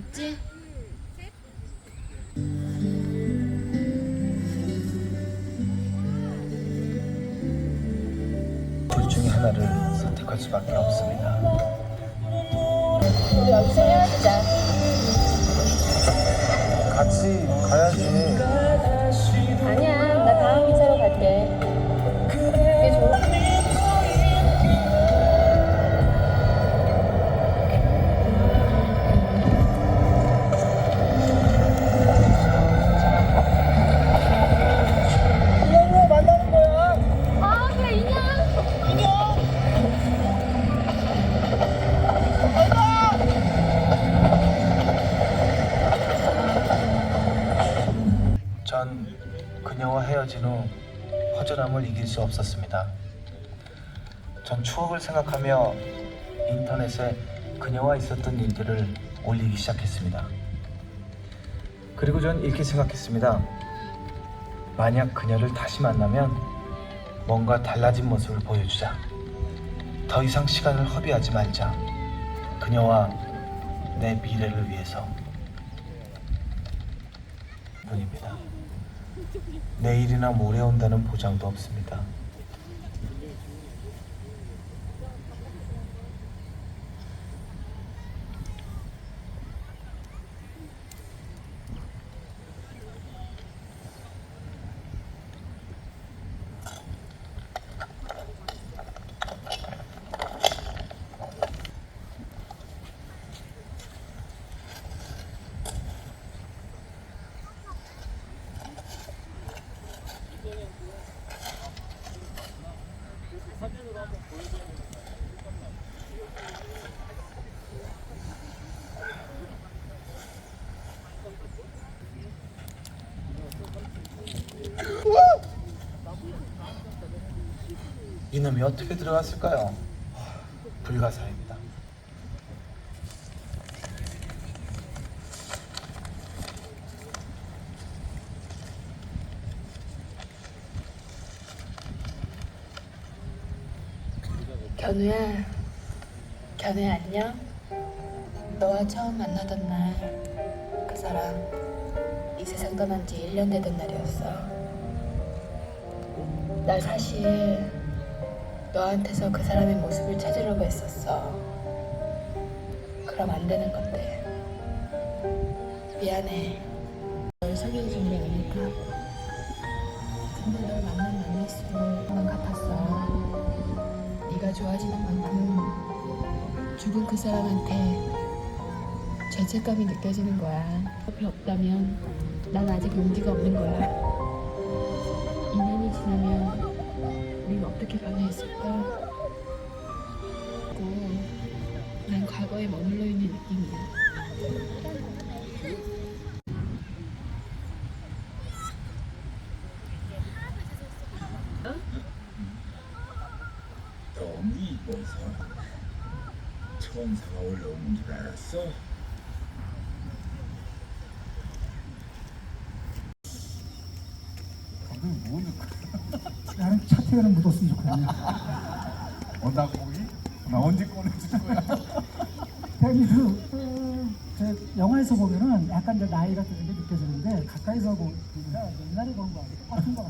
맞지? 둘 중에 하나를 선택할 수밖에 없습니다. 우리 여기서 헤어지자. 같이 가야지. 그녀와 헤어진 후 허전함을 이길 수 없었습니다. 전 추억을 생각하며 인터넷에 그녀와 있었던 일들을 올리기 시작했습니다. 그리고 전 이렇게 생각했습니다. 만약 그녀를 다시 만나면 뭔가 달라진 모습을 보여주자. 더 이상 시간을 허비하지 말자. 그녀와 내 미래를 위해서. 뿐입니다. 내일이나 모레 온다는 보장도 없습니다. 이놈이 어떻게 들어갔을까요? 불가사입니다. 견우야, 견우야 안녕. 너와 처음 만나던 날 그 사람 이 세상 떠난 지 1년 되던 날이었어. 나 사실 너한테서 그 사람의 모습을 찾으려고 했었어. 그럼 안 되는 건데. 미안해. 널 사귈 준비 아닐까. 근데 널 만나면 만날수록 난 같았어. 네가 좋아지는 만큼 죽은 그 사람한테 죄책감이 느껴지는 거야. 옆에 없다면 난 아직 용기가 없는 거야. 난 과거에 머물러 있는 느낌이야. 너무 이뻐서 천사가 올라오는 줄 알았어? 나는 차태현은 묻었으면 좋겠네. 어, 나 거기? 나 언제 꺼내줄 거야? 그, 그, 저 영화에서 보면은 약간 저 나이가 드는 게 느껴지는데 가까이서 보니까 옛날에 본거 같아. 똑같은 거 같아.